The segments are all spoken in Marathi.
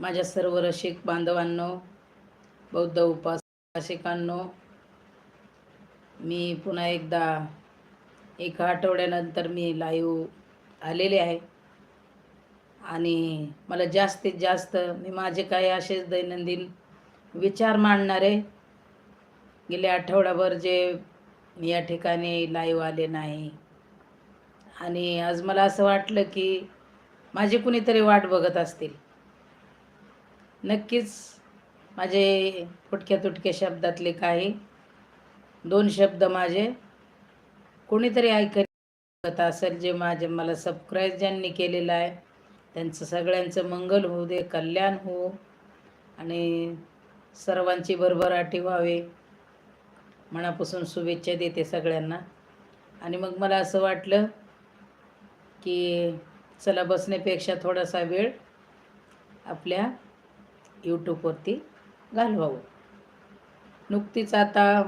माझ्या सर्व रसिक बांधवांनो बौद्ध उपासकांनो मी पुन्हा एकदा एका आठवड्यानंतर मी लाईव्ह आलेले आहे. आणि मला जास्तीत जास्त मी माझे काही असेच दैनंदिन विचार मांडणारे गेल्या आठवडाभर जे मी या ठिकाणी लाईव्ह आले नाही. आणि आज मला असं वाटलं की माझी कुणीतरी वाट बघत असतील. नक्कीच माझे फुटक्या तुटक्या शब्दातले काही दोन शब्द माझे. कोणीतरी ऐकत असेल जे माझे मला सबस्क्राईब ज्यांनी केलेलं आहे त्यांचं सगळ्यांचं मंगल होऊ दे कल्याण हो आणि सर्वांची भरभराटी व्हावे. मनापासून शुभेच्छा देते सगळ्यांना. आणि मग मला असं वाटलं की चला बसण्यापेक्षा थोडासा वेळ आपल्या यूट्यूबवरती घालवावं. नुकतीच आता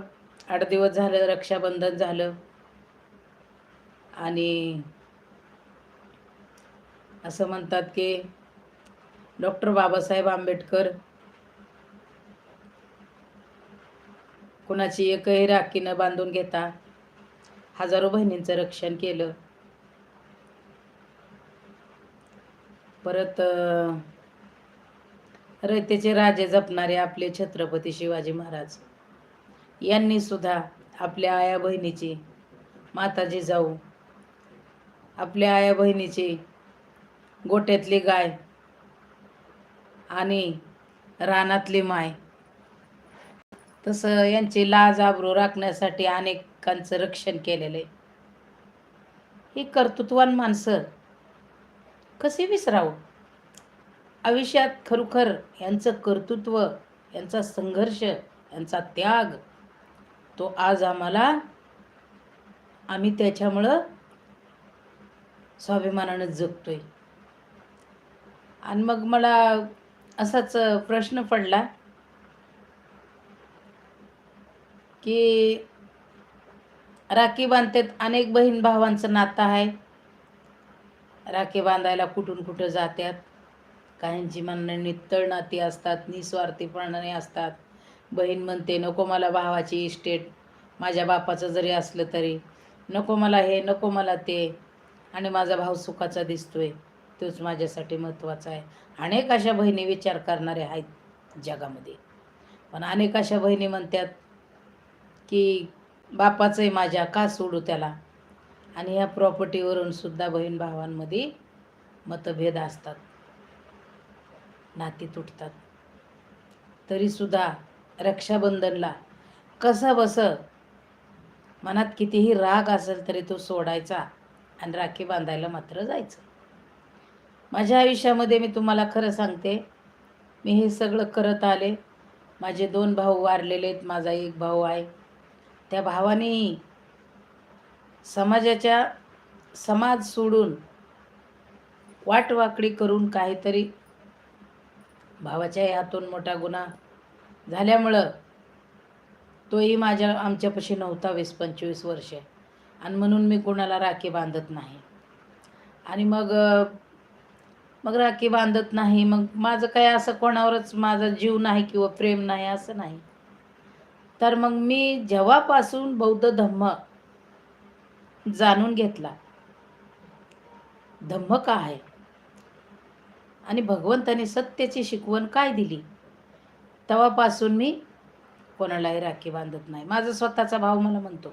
आठ दिवस झालं रक्षाबंधन झालं. आणि असं म्हणतात की डॉक्टर बाबासाहेब आंबेडकर कुणाची एकही राखी न बांधून घेता हजारो बहिणींचं रक्षण केलं. परत रयतेचे राजे जपणारे आपले छत्रपती शिवाजी महाराज. यांनी सुद्धा आपल्या आया बहिणीची माताजी जाऊ आपल्या आया बहिणीची गोट्यातली गाय आणि रानातली माय. तसं यांची लाज आबरू राखण्यासाठी अनेकांचं रक्षण केलेलं आहे. ही कर्तृत्वान माणसं कशी विसरावं? आयुष्यात खरोखर यांचं कर्तृत्व यांचा संघर्ष यांचा त्याग तो आज आम्हाला आम्ही त्याच्यामुळं स्वाभिमानानं जगतोय. आणि मग मला असाच प्रश्न पडला की राखी बांधतात अनेक बहीण भावांचं नातं आहे. राखी बांधायला कुठून कुठं जात्यात? काहींची म्हणणं नित्तळ नाती असतात निस्वार्थीपणाने असतात. बहीण म्हणते नको मला भावाची इस्टेट माझ्या बापाचं जरी असलं तरी. नको मला हे नको मला ते. आणि माझा भाऊ सुखाचा दिसतोय. तोच माझ्यासाठी महत्त्वाचा आहे. अनेक अशा बहिणी विचार करणारे आहेत जगामध्ये. पण अनेक अशा बहिणी म्हणतात की बापाचंही माझ्या का सोडू त्याला? आणि ह्या प्रॉपर्टीवरून सुद्धा बहीण भावांमध्ये मतभेद असतात. नाती तुटतात. तरीसुद्धा रक्षाबंधनला कसं बस मनात कितीही राग असेल तरी तो सोडायचा आणि राखी बांधायला मात्र जायचं. माझ्या आयुष्यामध्ये मी तुम्हाला खरं सांगते मी हे सगळं करत आले. माझे दोन भाऊ वारलेले आहेत माझा एक भाऊ आहे. त्या भावाने समाजाच्या समाज सोडून वाटवाकडी करून काहीतरी भावाच्याही हातून मोठा गुन्हा झाल्यामुळं तोही माझ्या आमच्यापाशी नव्हता वीस पंचवीस वर्ष. आणि म्हणून मी कोणाला राखी बांधत नाही. आणि मग मग राखी बांधत नाही मग माझं काय असं कोणावरच माझा जीव नाही किंवा प्रेम नाही असं नाही. तर मग मी जेव्हापासून बौद्ध धम्म जाणून घेतला धम्म का आहे आणि भगवंताने सत्याची शिकवण काय दिली? तेव्हापासून मी कोणालाही राखी बांधत नाही. माझा स्वतःचा भाव मला म्हणतो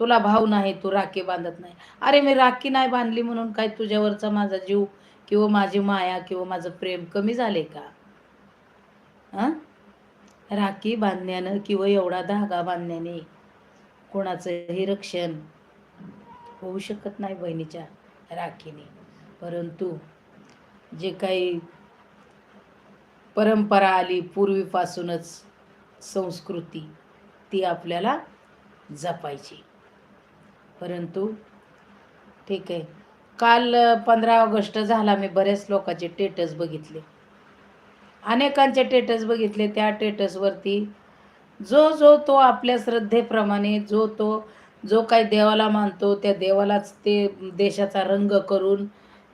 तुला भाव नाही तू राखी बांधत नाही. अरे मी राखी नाही बांधली म्हणून काय तुझ्यावरचा माझा जीव किंवा माझी माया किंवा माझं प्रेम कमी झाले का? हां राखी बांधण्यानं किंवा एवढा धागा बांधण्याने कोणाचंही रक्षण होऊ शकत नाही बहिणीच्या राखीने. परंतु जे काही परंपरा आली पूर्वीपासूनच संस्कृती ती आपल्याला जपायची. परंतु ठीक आहे. काल पंधरा ऑगस्ट झाला मी बऱ्याच लोकांचे टेटस बघितले. अनेकांचे टेटस बघितले त्या टेटसवरती जो जो तो आपल्या श्रद्धेप्रमाणे जो तो जो काही देवाला मानतो त्या देवालाच ते देशाचा रंग करून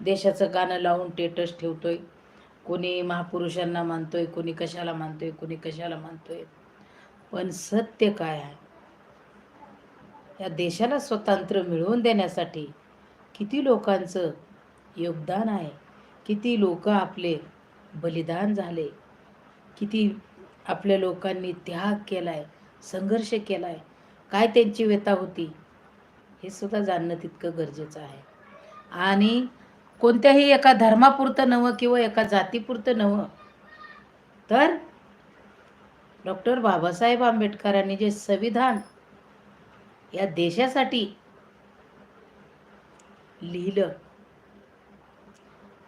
देशाचं गाणं लावून टेटस ठेवतोय. कोणी महापुरुषांना मानतोय कोणी कशाला मानतोय कोणी कशाला मानतोय. पण सत्य काय आहे? या देशाला स्वतंत्र मिळवून देण्यासाठी किती लोकांचं योगदान आहे? किती लोक आपले बलिदान झाले? किती आपल्या लोकांनी त्याग केलाय संघर्ष केलाय? काय त्यांची व्यथा होती? हे सुद्धा जाणणं तितकं गरजेचं आहे. आणि कोणत्याही एका धर्मापुरतं नवं किंवा एका जातीपुरतं नवं. तर डॉक्टर बाबासाहेब आंबेडकरांनी जे संविधान या देशासाठी लिहिलं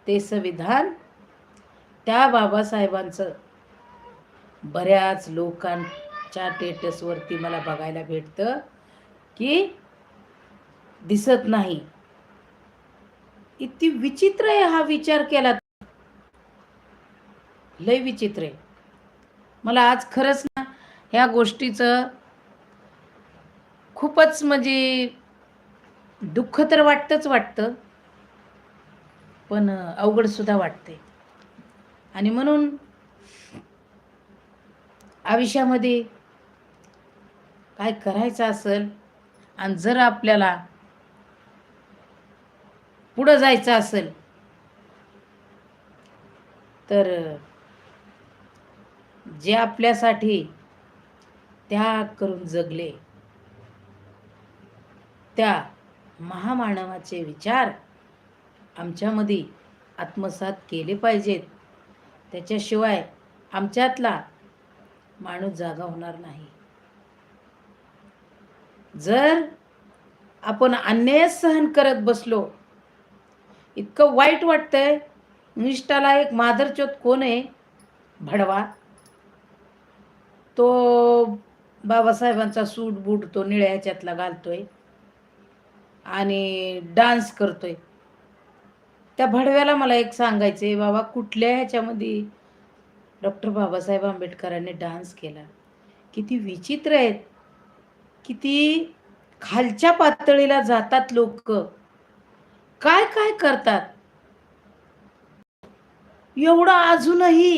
ते संविधान त्या बाबासाहेबांचं बऱ्याच लोकांच्या टेटसवरती मला बघायला भेटतं की दिसत नाही. इतकी विचित्र आहे हा विचार केला. लय विचित्र आहे. मला आज खरंच ना ह्या गोष्टीचं खूपच म्हणजे दुःख तर वाटतंच वाटतं पण अवघड सुद्धा वाटते आणि म्हणून आयुष्यामध्ये काय करायचं असेल आणि जर आपल्याला पुढं जायचं असेल तर जे आपल्यासाठी त्याग करून जगले त्या महामानवाचे विचार आमच्यामध्ये आत्मसात केले पाहिजेत. त्याच्याशिवाय आमच्यातला माणूस जागा होणार नाही. जर आपण अन्याय सहन करत बसलो इतकं वाईट वाटतंय. निष्ठाला एक माधरचोत कोण आहे? भडवा. तो बाबासाहेबांचा सूट बूट तो निळ्या ह्याच्यातला घालतोय. आणि डान्स करतोय. त्या भडव्याला मला एक सांगायचं आहे बाबा कुठल्या ह्याच्यामध्ये डॉक्टर बाबासाहेब आंबेडकरांनी डान्स केला? किती विचित्र आहेत. किती खालच्या पातळीला जातात लोक. काय काय करतात? एवढं अजूनही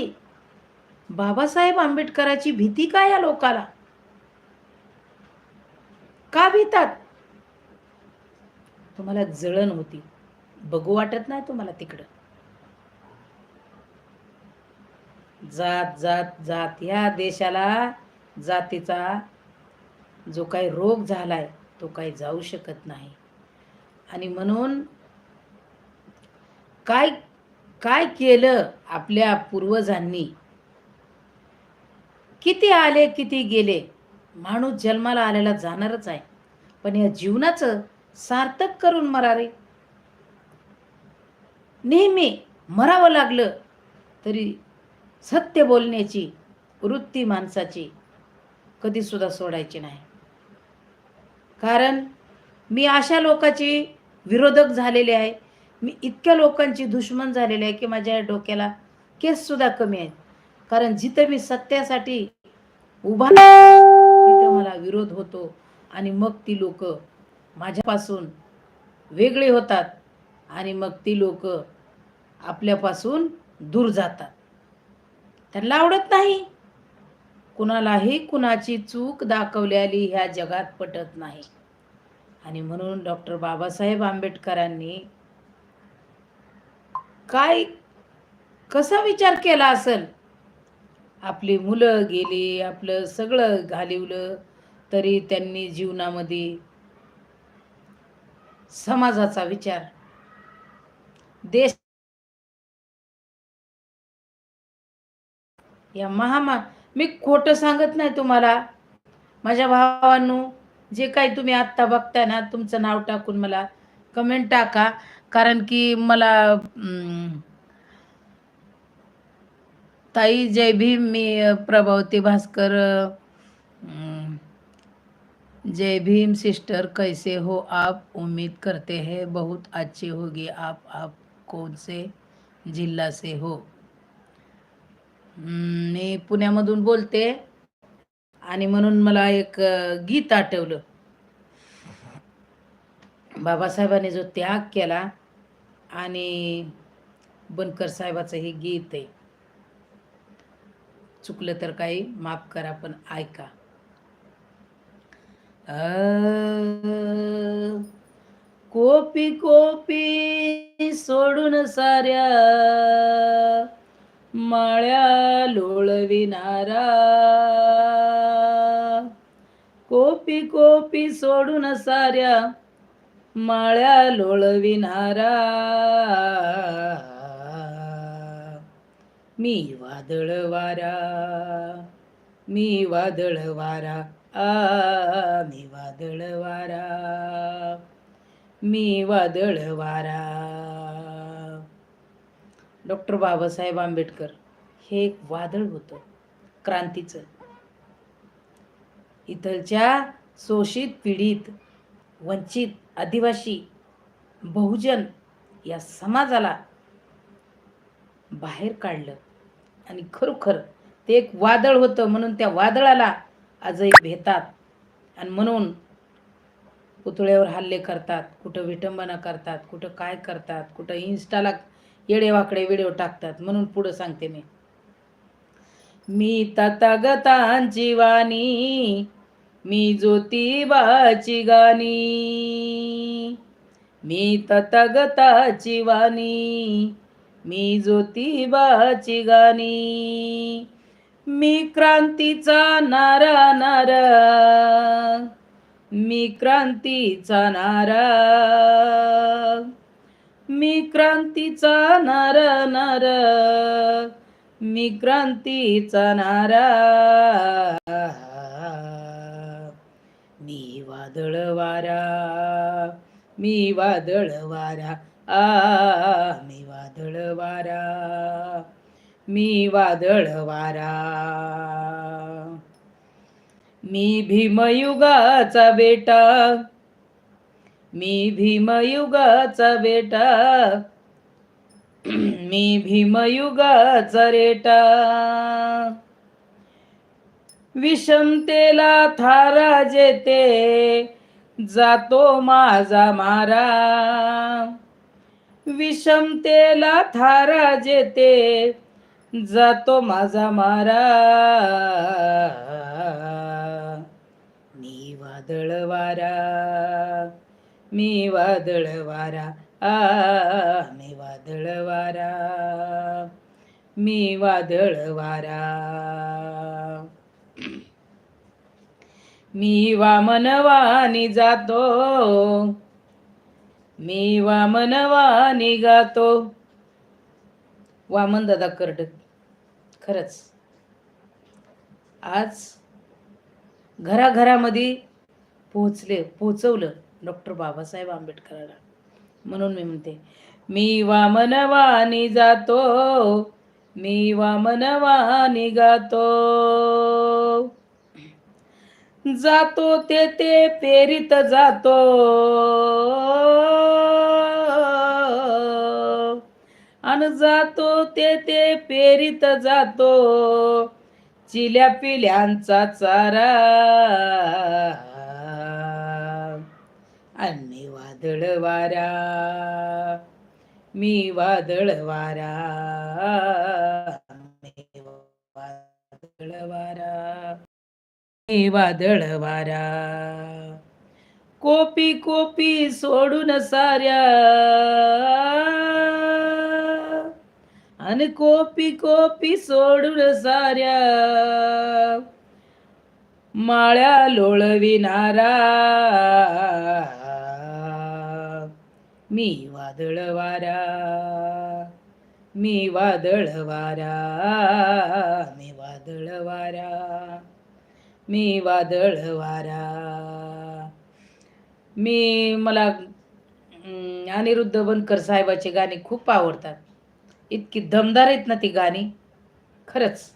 बाबासाहेब आंबेडकराची भीती काय या लोकाला? का भीतात? तुम्हाला जळण होती. बघू वाटत नाही तुम्हाला तिकडं. जात जात जात. या देशाला जातीचा जो काही रोग झालाय तो काही जाऊ शकत नाही. आणि म्हणून काय काय केलं आपल्या पूर्वजांनी? किती आले किती गेले? माणूस जन्माला आलेला जाणारच आहे. पण या जीवनाचं सार्थक करून मरा रे. नेहमी मरावं लागलं तरी सत्य बोलण्याची वृत्ती माणसाची कधीसुद्धा सोडायची नाही. कारण मी अशा लोकाची विरोधक झालेले आहे. मी इतक्या लोकांची दुश्मन झालेले आहे की माझ्या डोक्याला केस सुद्धा कमी आहेत. कारण जिथं मी सत्यासाठी उभा तिथं मला विरोध होतो आणि मग ती लोक माझ्यापासून वेगळे होतात आणि मग ती लोक आपल्यापासून दूर जातात. त्यांना आवडत नाही. कुणालाही कुणाची चूक दाखवलेली ह्या जगात पटत नाही. आणि म्हणून डॉक्टर बाबासाहेब आंबेडकरांनी काय कसा विचार केला असेल? आपली मुलं गेली आपलं सगळं घालिवलं तरी त्यांनी जीवनामध्ये समाजाचा विचार देश या महामा मी खोटं सांगत नाही तुम्हाला. माझ्या भावांनो जे काही तुम्ही आत्ता बघताय ना तुमचं नाव टाकून मला कमेंट टाका. कारण की मला ताई जय भीम मी प्रभावती भास्कर जय भीम सिस्टर कैसे हो आप? उम्मीद करते हैं बहुत अच्छी होगी। आप आप कौन से जिल्हा से हो? मी पुण्यामधून बोलते आणि म्हणून मला एक गीत आठवलं. बाबासाहेबांनी जो त्याग केला आणि बनकर साहेबाचं हे गीत आहे. चुकलं तर काही माफ करा पण ऐका. कोपी कोपी सोडून साऱ्या माळ्या लोळविणारा. कोपी कोपी सोडून साऱ्या माळ्या लोळविणारा मी वादळ वारा मी वादळ वारा आ मी वादळ वारा मी वादळ वारा डॉक्टर बाबासाहेब आंबेडकर हे एक वादळ होतं? क्रांतीचं इथलच्या शोषित पीडित वंचित आदिवासी बहुजन या समाजाला बाहेर काढलं. आणि खरोखर ते एक वादळ होतं म्हणून त्या वादळाला आजही भेतात. आणि म्हणून पुतळ्यावर हल्ले करतात कुठं विटंबना करतात कुठं काय करतात कुठं इन्स्टाला येडेवाकडे व्हिडिओ टाकतात म्हणून पुढं सांगते मी. मी तथागतांची वाणी मी ज्योतिबाची गाणी. मी ततगताची वाणी. मी ज्योतिबाची गाणी. मी क्रांतीचा नारा नारा. मी क्रांतीचा नारा. मी क्रांतीचा नारा नारा. मी क्रांतीचा नारा. वादळ वारा मी वादळ वारा आ मी वादळ वारा मी वादळ वारा मी भीमयुगाचा बेटा मी भीमयुगाचा बेटा मी भीमयुगाचा रेटा विषमतेला थारा जेते. जातो माझा मारा. विषमतेला थारा जेते. जातो माझा मारा. मी वादळ वारा. मी वादळ वारा. आ मी वादळ वारा. मी वादळ वारा. मी वामनवानी जातो. मी वामनवानी गातो. वामन दादा कर्डक. खरंच. आज घराघरामध्ये पोहोचले पोहोचवलं डॉक्टर बाबासाहेब आंबेडकरांना. म्हणून मी म्हणते मी वामनवानी जातो. मी वामनवानी गातो. जातो ते ते पेरीत जातो. अन जातो ते ते पेरीत जातो. चिल्या पिल्यांचा चारा. आणि वादळ वारा. मी वादळ वारा. मी वादळ वारा. वादळ वारा कोपी कोपी सोडून साऱ्या आणि कोपी कोपी सोडून साऱ्या माळ्या लोळविणारा मी वादळ वारा मी वादळ वारा मी वादळ वारा मी वादळ वारा. मी मला अनिरुद्ध बनकर साहेबाची गाणी खूप आवडतात. इतकी दमदार आहेत ना ती गाणी. खरंच.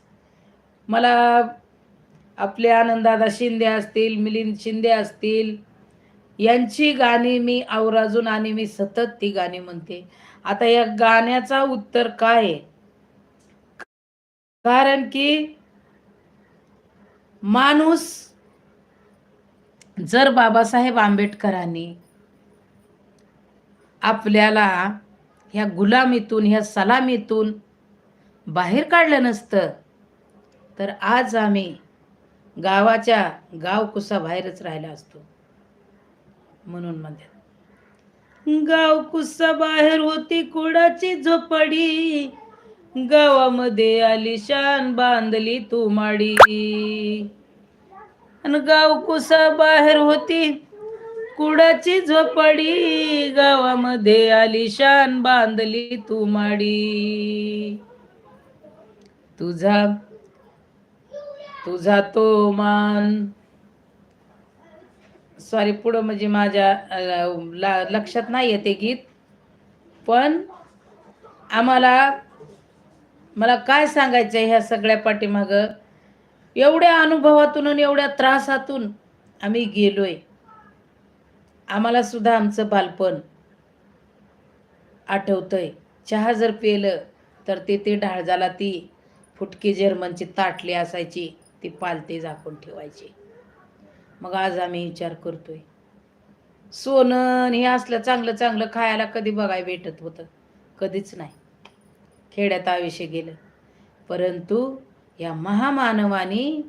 मला आपले आनंददादा शिंदे असतील मिलिंद शिंदे असतील यांची गाणी मी आवराजून आणि मी सतत ती गाणी म्हणते. आता या गाण्याचा उत्तर काय आहे? कारण की माणूस जर बाबासाहेब आंबेडकरांनी आपल्याला ह्या गुलामीतून ह्या सलामीतून बाहेर काढलं नसतं तर आज आम्ही गावाच्या गावकुसा बाहेरच राहिला असतो म्हणून म्हणतात. गावकुसा बाहेर होती कुडाची झोपडी? गावामध्ये आलिशान बांधली तू माडी. आणि गाव कुसा बाहेर होती कुडाची झोपडी. गावामध्ये आलिशान बांधली तू माडी. तुझा तुझा तो मान. सॉरी पुढं म्हणजे माझ्या ला- लक्षात नाही येते गीत. पण आम्हाला मला काय सांगायचं आहे ह्या सगळ्या पाठीमागं? एवढ्या अनुभवातून आणि एवढ्या त्रासातून आम्ही गेलोय. आम्हाला सुद्धा आमचं बालपण आठवतंय. चहा जर पेलं तर ते ते ढाळजाला ती फुटकी जर्मनची ताटली असायची ती पालते झाकून ठेवायची. मग आज आम्ही विचार करतोय. सोनं हे असलं चांगलं चांगलं खायला कधी बघाय भेटत होतं? कधीच नाही. खेड्यात आयुष्य गेलं. परंतु या महामानवानी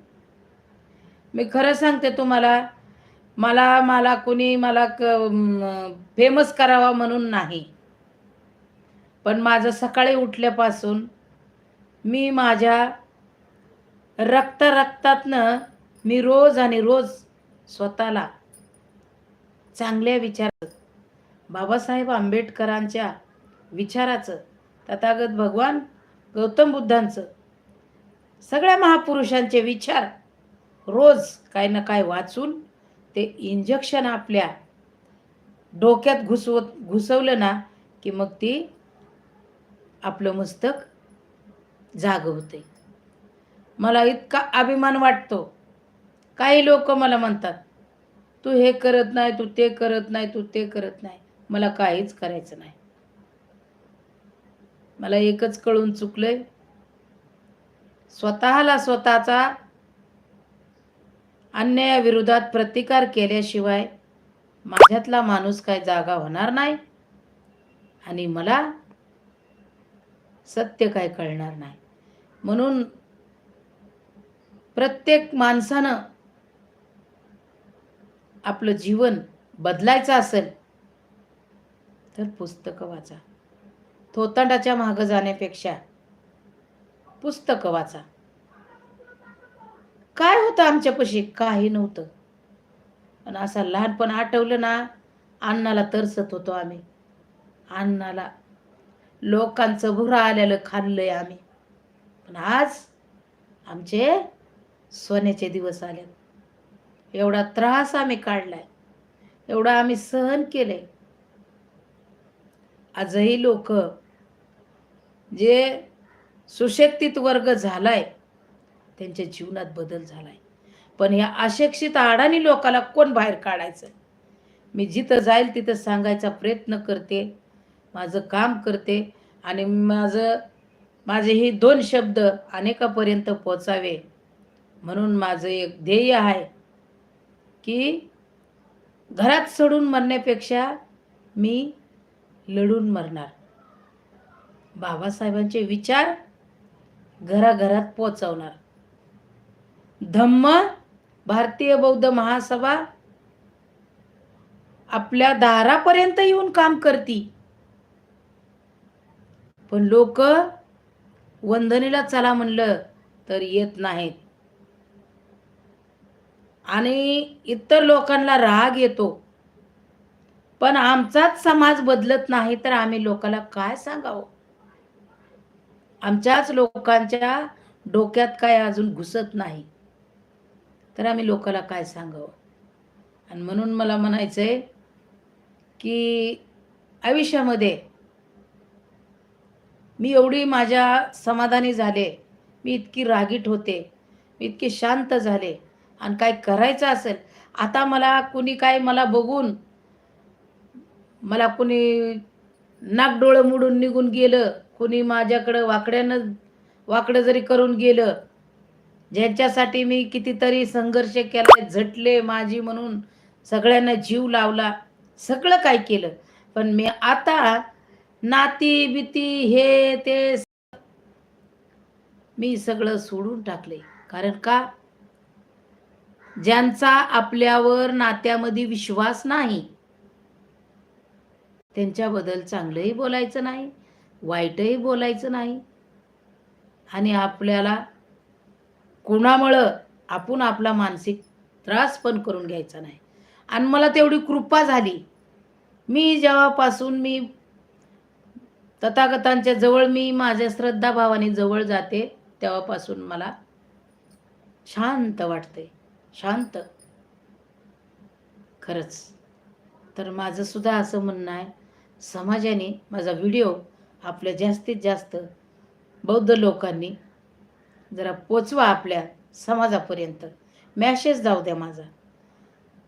मी खरं सांगते तुम्हाला मला मला कुणी मला क फेमस करावा म्हणून नाही. पण माझं सकाळी उठल्यापासून मी माझ्या रक्त रक्तातनं मी रोज आणि रोज स्वतःला चांगल्या विचार बाबासाहेब आंबेडकरांच्या विचाराचं तथागत भगवान गौतम बुद्धांचं. सगळ्या महापुरुषांचे विचार रोज काय ना काय वाचून ते इंजेक्शन आपल्या डोक्यात घुसवत घुसवलं ना की मग ती आपलं मस्तक जागवते मला इतका अभिमान वाटतो. काही लोक मला म्हणतात तू हे करत नाही तू ते करत नाही तू ते करत नाही. मला काहीच करायचं नाही. मला एकच कळून चुकलंय. स्वतःला स्वतःचा अन्यायाविरोधात प्रतिकार केल्याशिवाय माझ्यातला माणूस काय जागा होणार नाही आणि मला सत्य काय कळणार नाही. म्हणून प्रत्येक माणसानं आपलं जीवन बदलायचं असेल तर पुस्तकं वाचा. थोतांडाच्या मागं जाण्यापेक्षा. पुस्तकं वाचा. काय होतं आमच्यापाशी? काही नव्हतं. पण असं लहानपण आठवलं ना अन्नाला तरसत होतो आम्ही. अन्नाला लोकांचं भुरा आलेलं खाल्लंय आम्ही. पण आज आमचे सोन्याचे दिवस आले एवढा त्रास आम्ही काढलाय. एवढा आम्ही सहन केले आजही लोक जे सुशिक्षित वर्ग झालाय त्यांच्या जीवनात बदल झालाय. पण ह्या अशिक्षित अडाणी लोकाला कोण बाहेर काढायचं? मी जिथं जाईल तिथं सांगायचा प्रयत्न करते माझं काम करते आणि माझं माझे हे दोन शब्द अनेकापर्यंत पोचावे. म्हणून माझं एक ध्येय आहे की घरात सोडून मरण्यापेक्षा मी लढून मरणार. बाबासाहेबांचे विचार घराघरात पोचवणार धम्म भारतीय बौद्ध महासभा आपल्या दारापर्यंत येऊन काम करती. पण लोक वंदनीला चला म्हणलं तर येत नाहीत. आणि इतर लोकांना राग येतो. पण आमचाच समाज बदलत नाही तर आम्ही लोकांना काय सांगावं? आमच्याच लोकांच्या डोक्यात काय अजून घुसत नाही. तर आम्ही लोकाला काय सांगावं? आणि म्हणून मला म्हणायचं आहे की आयुष्यामध्ये मी एवढी माझ्या समाधानी झाले मी इतकी रागीट होते मी इतकी शांत झाले आणि काय करायचं असेल? आता मला कुणी काय मला बघून मला कुणी नाकडोळं मुडून निघून गेलं. कुणी माझ्याकडं वाकड्यानं वाकडं जरी करून गेलं ज्यांच्यासाठी मी कितीतरी संघर्ष केला झटले माझी म्हणून सगळ्यांना जीव लावला. सगळं काय केलं? पण मी आता नाती बिती हे ते मी सगळं सोडून टाकले कारण का? ज्यांचा आपल्यावर नात्यामध्ये विश्वास नाही त्यांच्याबद्दल चांगलंही बोलायचं नाही वाईटही बोलायचं नाही. आणि आपल्याला कोणामुळं आपण आपला मानसिक त्रास पण करून घ्यायचा नाही. आणि मला तेवढी कृपा झाली. मी जेव्हापासून मी तथागतांच्या जवळ मी माझ्या श्रद्धाभावाने जवळ जाते तेव्हापासून मला शांत वाटते. शांत. खरंच. तर माझंसुद्धा असं म्हणणं आहे समाजाने माझा व्हिडिओ आपल्या जास्तीत जास्त बौद्ध लोकांनी जरा पोचवा आपल्या समाजापर्यंत. मॅसेज जाऊ द्या माझा.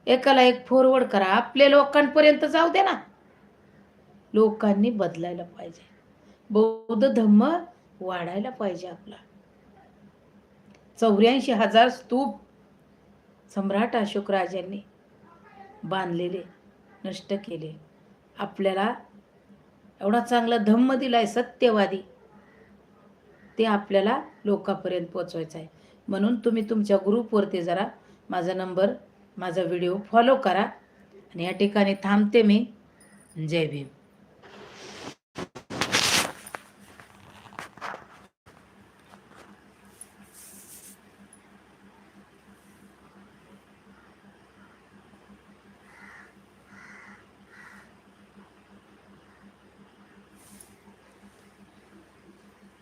एकाला एक फॉरवर्ड करा. आपल्या लोकांपर्यंत जाऊ द्या ना. लोकांनी बदलायला पाहिजे. बौद्ध धम्म वाढायला पाहिजे आपला. चौऱ्याऐंशी हजार स्तूप सम्राट अशोक राजांनी बांधलेले नष्ट केले. आपल्याला एवढा चांगला धम्म दिला आहे सत्यवादी. ते आपल्याला लोकांपर्यंत पोचवायचं आहे. म्हणून तुम्ही तुमच्या ग्रुपवरती जरा माझा नंबर माझा व्हिडिओ फॉलो करा. आणि या ठिकाणी थांबते मी. जय भीम.